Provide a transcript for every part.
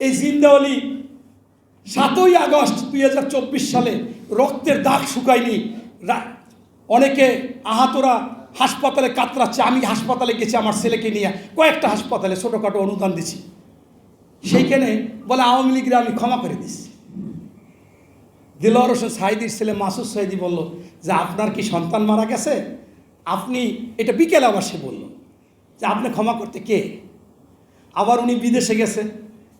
এই জিন্দাওয়ালি সাতই আগস্ট দুই হাজার চব্বিশ সালে রক্তের দাগ শুকায়নি। অনেকে আহাতরা হাসপাতালে কাতরাচ্ছে, আমি হাসপাতালে গেছি, আমার ছেলেকে নিয়ে। কয়েকটা হাসপাতালে ছোটোখাটো অনুদান দিছি। সেইখানে বলে, আওয়ামী লীগরা আমি ক্ষমা করে দিছি। দিলওয়ার হোসেন সাইদির ছেলে মাসুদ সাইদি বলল, যে আপনার কি সন্তান মারা গেছে? আপনি এটা বিকেলে আবার সে বলল, যে আপনি ক্ষমা করতে কে? আবার উনি বিদেশে গেছে।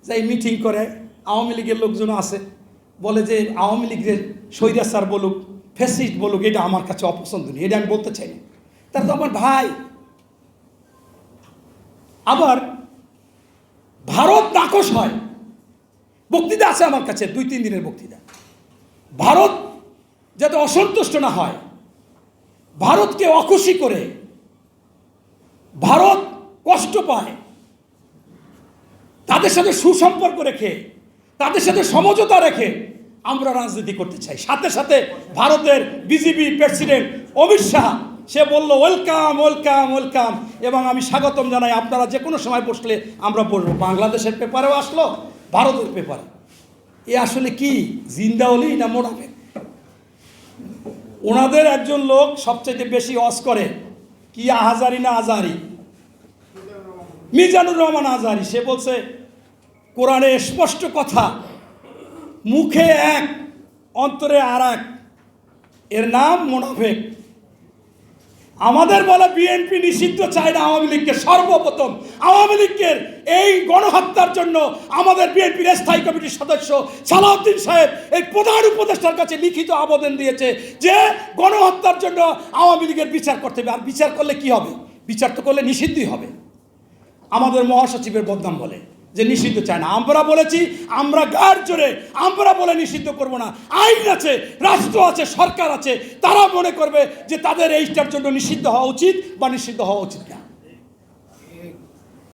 যাই মিটিং করে, আওয়ামী লীগের লোকজন আছে, বলে যে আওয়ামী লীগের স্বৈরাচার বলুক ফেসিস্ট বলুক, এটা আমার কাছে অপছন্দ নেই এটা আমি বলতে চাই তার তো আমার ভাই। আবার ভারত নাকশ হয়। বক্তৃতা আছে আমার কাছে, দুই তিন দিনের বক্তৃতা। ভারত যাতে অসন্তুষ্ট না হয়, ভারতকে অখুশি করে, ভারত কষ্ট পায়। তাদের সাথে সুসম্পর্ক রেখে, তাদের সাথে সমঝোতা রেখে আমরা রাজনীতি করতে চাই। সাথে সাথে ভারতের বিজেপি প্রেসিডেন্ট অমিত শাহ, সে বলল, ওয়েলকাম ওয়েলকাম ওয়েলকাম। এবং আমি স্বাগতম জানাই। আপনারা যে কোনো সময় বসলে আমরা বসবো। বাংলাদেশের পেপারেও আসলো, ভারতের পেপারে। এ আসলে কি জিন্দাওলি না মোড়াবে ওনাদের একজন লোক সবচেয়ে বেশি অস করে, কি আহাজারি না আজারি? মিজানুর রহমান আজহারি সে বলছে কোরআনে স্পষ্ট কথা। মুখে এক, অন্তরে আর এক এর নাম মোনাফেক। আমাদের বলা বিএনপি নিষিদ্ধ চায় না আওয়ামী লীগকে সর্বপ্রথম। আওয়ামী লীগের এই গণহত্যার জন্য আমাদের বিএনপির স্থায়ী কমিটির সদস্য সালাউদ্দিন সাহেব এই প্রধান উপদেষ্টার কাছে লিখিত আবেদন দিয়েছে যে গণহত্যার জন্য আওয়ামী লীগের বিচার করতে হবে। আর বিচার করলে কি হবে? বিচার তো করলে নিষিদ্ধই হবে। আমাদের মহাসচিবের বদনাম বলে। যে নিষিদ্ধ চায় না। আমরা বলেছি, আমরা গার জোরে, আমরা বলে নিষিদ্ধ করব না। আইন আছে, রাষ্ট্র আছে, সরকার আছে, তারা মনে করবে যে তাদের এইটার জন্য নিষিদ্ধ হওয়া উচিত বা নিষিদ্ধ হওয়া উচিত না।